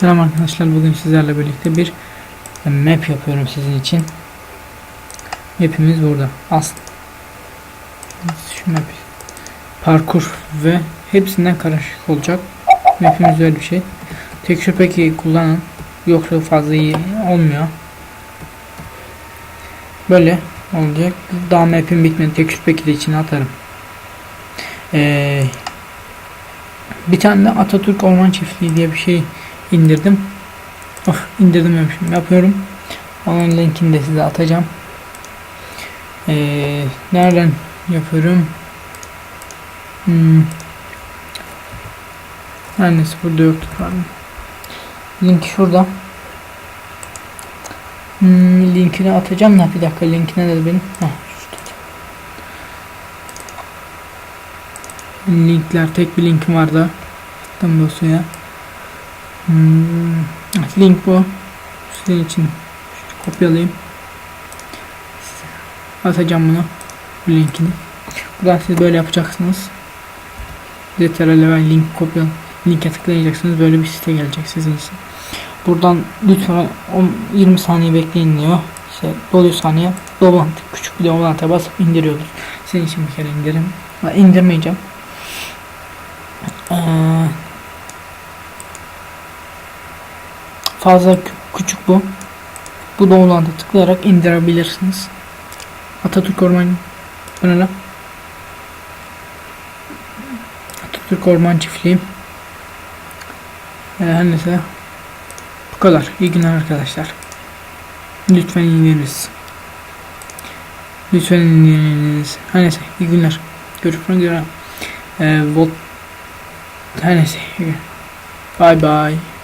Selam arkadaşlar bugün sizlerle birlikte bir map yapıyorum sizin için. Mapimiz burada. Aslında şu map parkur ve hepsinden karışık olacak. Mapimiz öyle bir şey. Tek peki kullanın. Yoksa fazla iyi olmuyor. Böyle olacak. Daha map'im bitmedi. Tek peki de içine atarım. Ee, bir tane de Atatürk Orman Çiftliği diye bir şey indirdim. Of indirdim demişim. Yapıyorum. Onun linkini de size atacağım. Ee, nereden yapıyorum? Hmm. Neyse burada yoktu pardon. Link şurada. Hmm, linkini atacağım da bir dakika linkine de benim. Heh. Linkler tek bir linkim vardı. Tam dosyaya. Hmm, link bu. Sizin için şöyle kopyalayayım. Atacağım bunu. Bu linkini. Buradan siz böyle yapacaksınız. Ctrl ve link kopya linke tıklayacaksınız. Böyle bir site gelecek sizin için. Buradan lütfen 10 20 saniye bekleyin diyor. İşte doluyor saniye. Dolantı küçük bir dolantı basıp indiriyoruz. Senin için bir kere indirim. Ha, indirmeyeceğim. Ee, fazla kü- küçük bu. Bu doğulanda tıklayarak indirebilirsiniz. Atatürk Orman bu ne? Atatürk Orman Çiftliği. Ee, her neyse. Bu kadar. İyi günler arkadaşlar. Lütfen indiriniz. Lütfen indiriniz. Her neyse. iyi günler. Görüşmek üzere. Ee, volt her neyse. Bye bye.